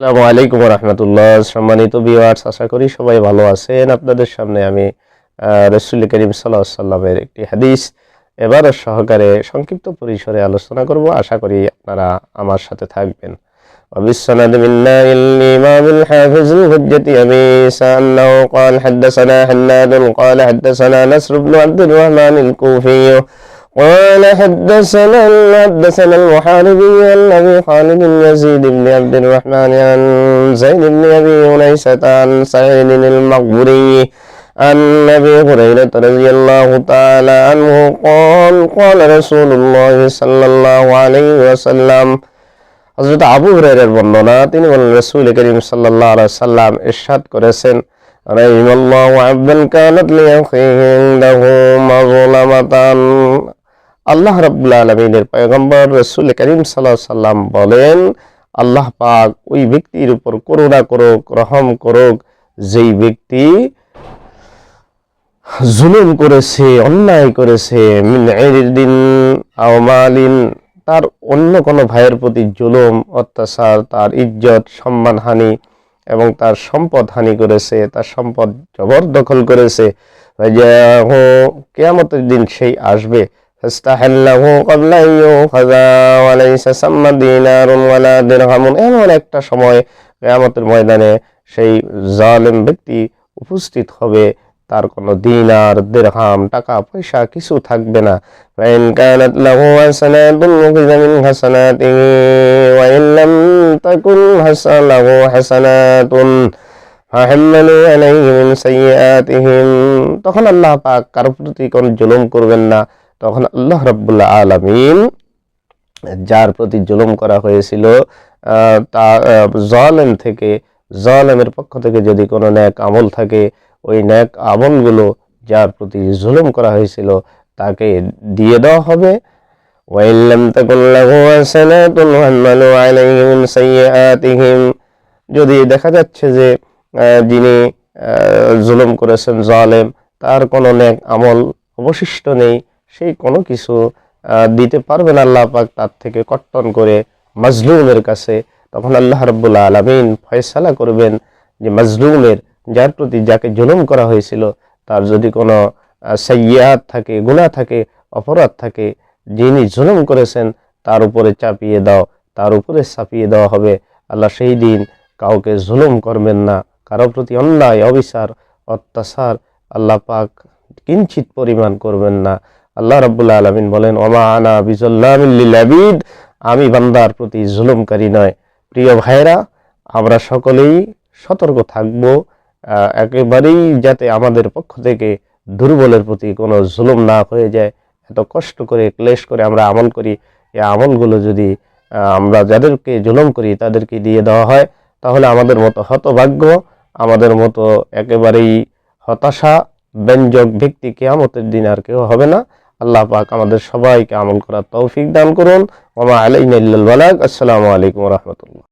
আসসালামু আলাইকুম রহমতুল্লাহ সম্মানিত ভিউয়ার্স আশা করি সবাই ভালো আছেন আপনাদের সামনে আমি আহ, রসুল করিম সাল্লাহ সাল্লামের একটি হাদিস এবার সহকারে সংক্ষিপ্ত পরিসরে আলোচনা করব আশা করি আপনারা আমার সাথে থাকবেন وبالسند منا الإمام الحافظ الحجة أبي عيسى أنه قال حدثنا حناد قال حدثنا نصر بن عبد الرحمن الكوفي قال حدثنا حدثنا المحاربي عن ابي خالد بن يزيد بن عبد الرحمن عن زيد بن ابي انيسة عن سعيد المقبري عن ابي هريرة رضي الله تعالى عنه قال قال رسول الله صلى الله عليه وسلم হযরত আবু হুরায়রার বর্ণনা তিনি বলেন রাসূল করিম সাল্লাল্লাহু আলাইহি সাল্লাম ইরশাদ করেছেন রাহিমাল্লাহু আবদান কানাত লিয়াখিহি ইনদাহু মাজলামাতান আল্লাহ রাব্বুল আলামিনের পয়গম্বর রাসূল করিম আলাইহি সাল্লাম বলেন, আল্লাহ পাক ওই ব্যক্তির উপর করুণা করুক, রহম করুক, যেই ব্যক্তি জুলুম করেছে, অন্যায় করেছে, মিন ইরদিন আও মালিন, তার অন্য কোনো ভাইয়ের প্রতি জুলুম, অত্যাচার, তার ইজ্জত, সম্মানহানি এবং তার সম্পদ হানি করেছে, তার সম্পদ জবরদখল করেছে কেয়ামতের দিন সেই আসবে। ফাস্তাহাল্লাহু ক্বাবলা আন ইউখাযা ওয়া লাইসা সাম্মা দিনারুন ওয়ালা এমন একটা সময় কিয়ামতের ময়দানে সেই জালেম ব্যক্তি উপস্থিত হবে, তার কোনো দিনার, দিরহাম, টাকা, পয়সা কিছু থাকবে না। ফাইন কানাত লাহু হাসানাতুন উখিযা মিন হাসানাতিহি ওয়া ইন লাম তাকুন হাসানাহু হাসানাতুন। তখন আল্লাহ পাক কারোর প্রতি কোন জুলুম করবেন না। তখন আল্লাহ রাব্বুল আলামিন যার প্রতি জুলুম করা হয়েছিল আহ, তা আহ, জালেম থেকে জালেমের পক্ষ থেকে যদি কোনো ন্যাক আমল থাকে ওই ন্যাক আমলগুলো যার প্রতি জুলুম করা হয়েছিল তাকে দিয়ে দেওয়া হবে وإن لم تكن له حسنات حملوا عليه من سيئاتهم যদি দেখা যাচ্ছে যে আহ, যিনি আহ, জুলুম করেছেন জালেম তার কোনো নেক আমল অবশিষ্ট নেই সেই কোনো কিছু দিতে পারবেন আল্লাহ পাক তার থেকে কট্টন করে মাজলুমের কাছে। তখন আল্লাহ রব্বুল্লা আলমিন ফয়সালা করবেন যে মাজলুমের, যার প্রতি যাকে জুলুম করা হয়েছিল, তার যদি কোনো সাইয়াত থাকে, গুনাহ থাকে, অপরাধ থাকে, যিনি জুলুম করেছেন, তার উপরে চাপিয়ে দাও, তার উপরে চাপিয়ে দেওয়া হবে। আল্লাহ সেই দিন কাউকে জুলুম করবেন না। কারও প্রতি অন্যায়, অবিচার, অত্যাচার আল্লাহ পাক কিঞ্চিত পরিমাণ করবেন না। আল্লাহ রাব্বুল আলামিন বলেন, ওমা আনা বিজল্লামিল আবিদ আমি বান্দার প্রতি জুলুমকারী নয়। প্রিয় ভাইরা আমরা সকলেই সতর্ক থাকব একেবারেই যাতে আমাদের পক্ষ থেকে দুর্বলের প্রতি কোনো জুলুম না হয়ে যায়। এত কষ্ট করে, ক্লেশ করে আমরা আমল করি। এই আমলগুলো যদি আমরা যাদেরকে জুলুম করি তাদেরকে দিয়ে দেওয়া হয়, তাহলে আমাদের মতো হতভাগ্য, আমাদের মতো একেবারেই হতাশা, ব্যঞ্জক ব্যক্তি কেয়ামতের দিন আর কেউ হবে না। আল্লাহ পাক আমাদের সবাইকে আমল করার তৌফিক দান করুন। ওমা আলাইনা ইল্লাল আসসালামু আলাইকুম রহমতুল্লাহ।